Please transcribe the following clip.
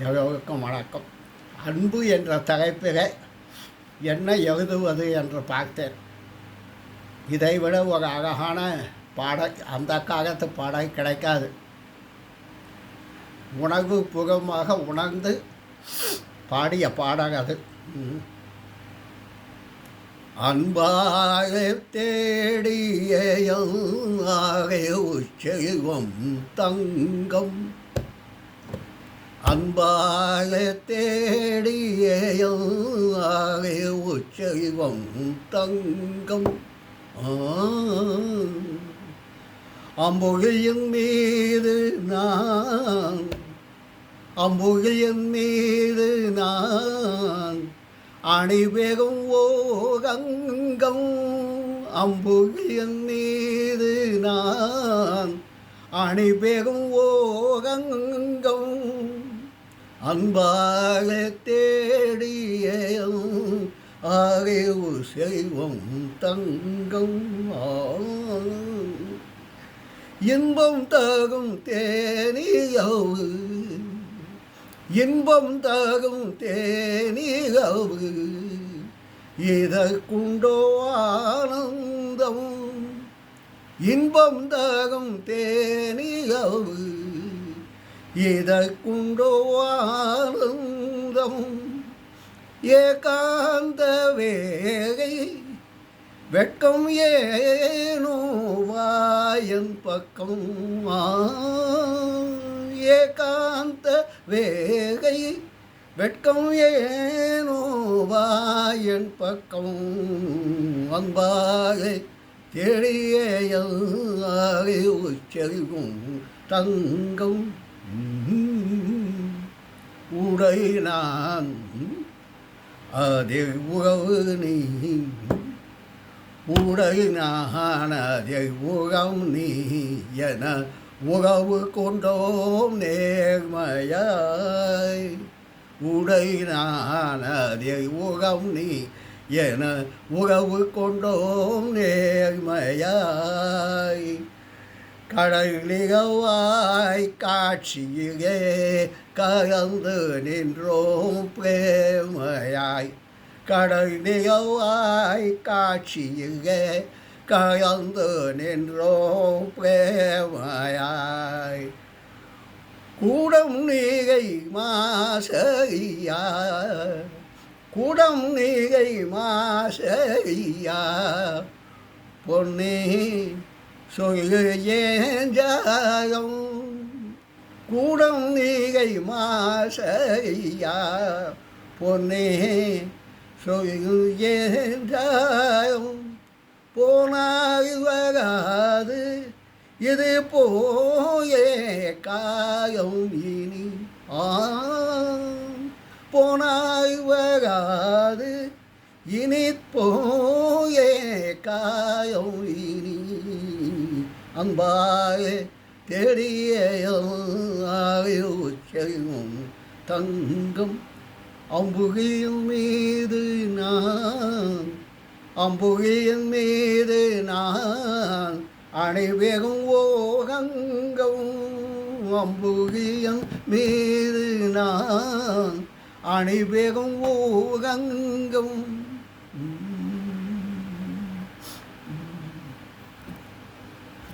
எல்லோருக்கும் வணக்கம். அன்பு என்ற தலைப்பிலே என்ன எழுதுவது என்று பார்த்தேன். இதைவிட ஒரு அழகான பாடல் அந்த காலத்து பாடல் கிடைக்காது. உணர்வு பூர்வமாக உணர்ந்து பாடிய பாடல் அது. ம். அன்பாக தேடிய உச்செல்வம் தங்கம் அன்பாக தேடியே உச்சைவம் தங்கம். ஆ. அம்பொழியின் மீது நான் அம்புகையின் மீது நான் அணிவேகம் ஓகங்கம். அம்புகையின் மீது நான் அணிவேகம் ஓகங்கம். அன்பால தேடிய அறிவு செல்வம் தங்கம் இன்பம் தகும் தேனியவு இன்பம் தகும் தேனியவு இதற்குண்டோ ஆனந்தம். இன்பம் தகும் தேனியவு இதற்குண்டோ ஆனந்தம் ஏகாந்த வேகை வெட்கம் ஏனோ வாயன் பக்கம் ஏகாந்த வேகை வெட்கம் ஏனோ வாயன் பக்கம் அன்பாக தேடிய செல்வம் தங்கம் உடை நான் அதே உறவு நீ. உடை நான் உடையினானதை உகம் நீ என உறவு கொண்டோம் நேர்மையாய். உடை நான் உடையினானதை உகம் நீ என உறவு கொண்டோம் நேர்மையாய். கடலிகவாய் காட்சியிலே கலந்து நின்றோம் பிரேமையாய். கடல் நிகழ்வாய் காட்சியிலே கலந்து நின்றோம் பிரேமையாய். கூடம் நீகை மாசையா கூடம் நீகை மாசையா பொன்னே சொல்லும் கூடம் நீகை மாசையா? பொன்னே சொல்லும் ஏஞ்சாயம் இது போயே காயம் இனி ஆ போனாய் வராது. இனி போயே காயம் இனி அன்பாய தேடியும் செல்வம் தங்கம் அம்புகையின் மீது நான் அம்புகையின் மீது நான் அனைவரும் ஓகங்கம் அம்புகையின் மீது நான் அனைவரும் ஓகங்கம்